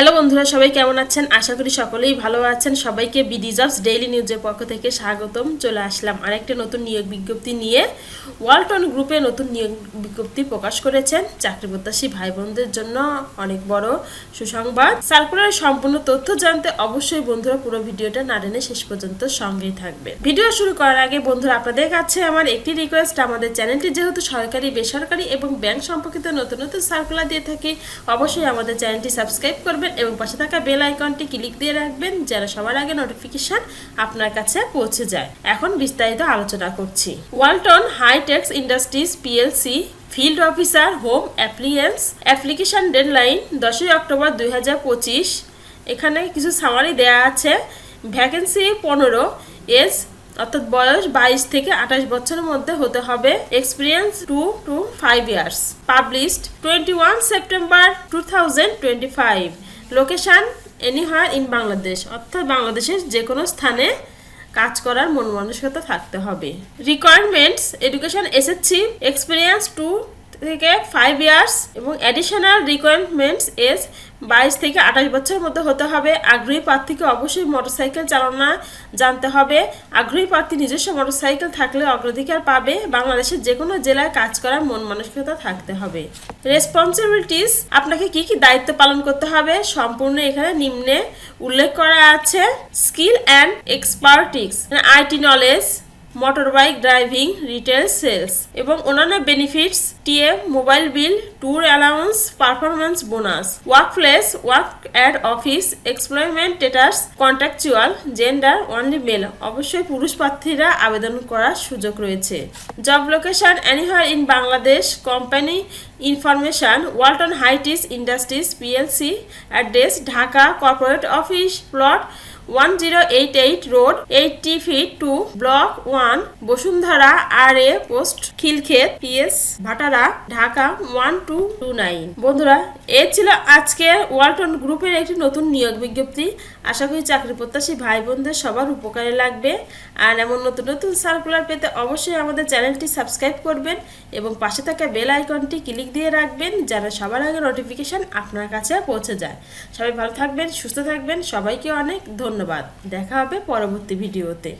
Hello বন্ধুরা, সবাই কেমন আছেন? আশা করি সকলেই ভালো আছেন। সবাইকে বিডি ডেইলি নিউজের পক্ষ থেকে স্বাগতম। চলে আসলাম আরেকটা নতুন নিয়োগ বিজ্ঞপ্তি নিয়ে। ওয়ালটন গ্রুপে নতুন নিয়োগ বিজ্ঞপ্তি প্রকাশ করেছেন। চাকরি প্রত্যাশী ভাই বোনদের জন্য অনেক বড় সুসংবাদ। সার্কুলারের সম্পূর্ণ তথ্য জানতে অবশ্যই বন্ধুরা পুরো ভিডিওটা না টেনে শেষ পর্যন্ত সঙ্গেই থাকবে। ভিডিও শুরু করার আগে বন্ধুরা, আপনাদের কাছে আমার একটি রিকোয়েস্ট আমাদের চ্যানেলটি যেহেতু সরকারি, বেসরকারি এবং ব্যাংক সম্পর্কিত নতুন নতুন সার্কুলার দিয়ে থাকি, অবশ্যই আমাদের চ্যানেলটি সাবস্ক্রাইব করবেন এবং পাশে থাকা বেল আইকনটি ক্লিক দিয়ে রাখবেন যেন সবার আগে নোটিফিকেশন আপনার কাছে পৌঁছে যায়। এখন বিস্তারিত আলোচনা করছি। Walton hitech industries PLC field officer home appliance application deadline দশই অক্টোবর দু হাজার পঁচিশ। এখানে কিছু সামারি দেয়া আছে। ভ্যাকেন্সি পনেরো, এজ অর্থাৎ বয়স বাইশ থেকে আঠাশ বছরের মধ্যে হতে হবে। Experience two to five years. Published twenty one September two thousand twenty five. Location anywhere in Bangladesh অর্থাৎ বাংলাদেশের যে কোনো স্থানে কাজ করার মন মানসিকতা থাকতে হবে। Requirements education SSC experience two থেকে ফাইভ ইয়ার্স এবং অ্যাডিশনাল রিকোয়ারমেন্টস এজ বাইশ থেকে আঠাশ বছরের মধ্যে হতে হবে। আগ্রহী প্রার্থীকে অবশ্যই মোটরসাইকেল চালনা জানতে হবে। আগ্রহী প্রার্থী নিজস্ব মোটরসাইকেল থাকলে অগ্রাধিকার পাবে। বাংলাদেশের যে কোনো জেলায় কাজ করার মন মানসিকতা থাকতে হবে। রেসপন্সিবিলিটিস আপনাকে কি কি দায়িত্ব পালন করতে হবে? সম্পূর্ণ এখানে নিম্নে উল্লেখ করা আছে। Skill and expertise IT knowledge motor bike driving retail sales এবং অন্যান্য benefits TA mobile bill tour allowance performance bonus work place work at office employment status contractual gender only male অবশ্যই পুরুষ প্রার্থীরা আবেদন করার সুযোগ রয়েছে। Job location anywhere in Bangladesh company information Walton hitech industries PLC address Dhaka corporate office plot one zero eight eight road eighty feet two block one Bashundhara R A post Khilkhet PS Bhatara Dhaka one two two nine বন্ধুরা, এ ছিল আজকে ওয়ালটন গ্রুপের একটি নতুন নিয়োগ বিজ্ঞপ্তি। আশা করি চাকরি প্রত্যাশী ভাই বোনদের সবার উপকারে লাগবে। আর এমন নতুন নতুন সার্কুলার পেতে অবশ্যই আমাদের চ্যানেলটি সাবস্ক্রাইব করবেন এবং পাশে থাকা বেল আইকনটি ক্লিক দিয়ে রাখবেন যেন সবার আগে নোটিফিকেশন আপনার কাছে পৌঁছে যায়। সবাই ভালো থাকবেন, সুস্থ থাকবেন, সবাইকে অনেক ধন্যবাদ। দেখা হবে পরবর্তী ভিডিওতে।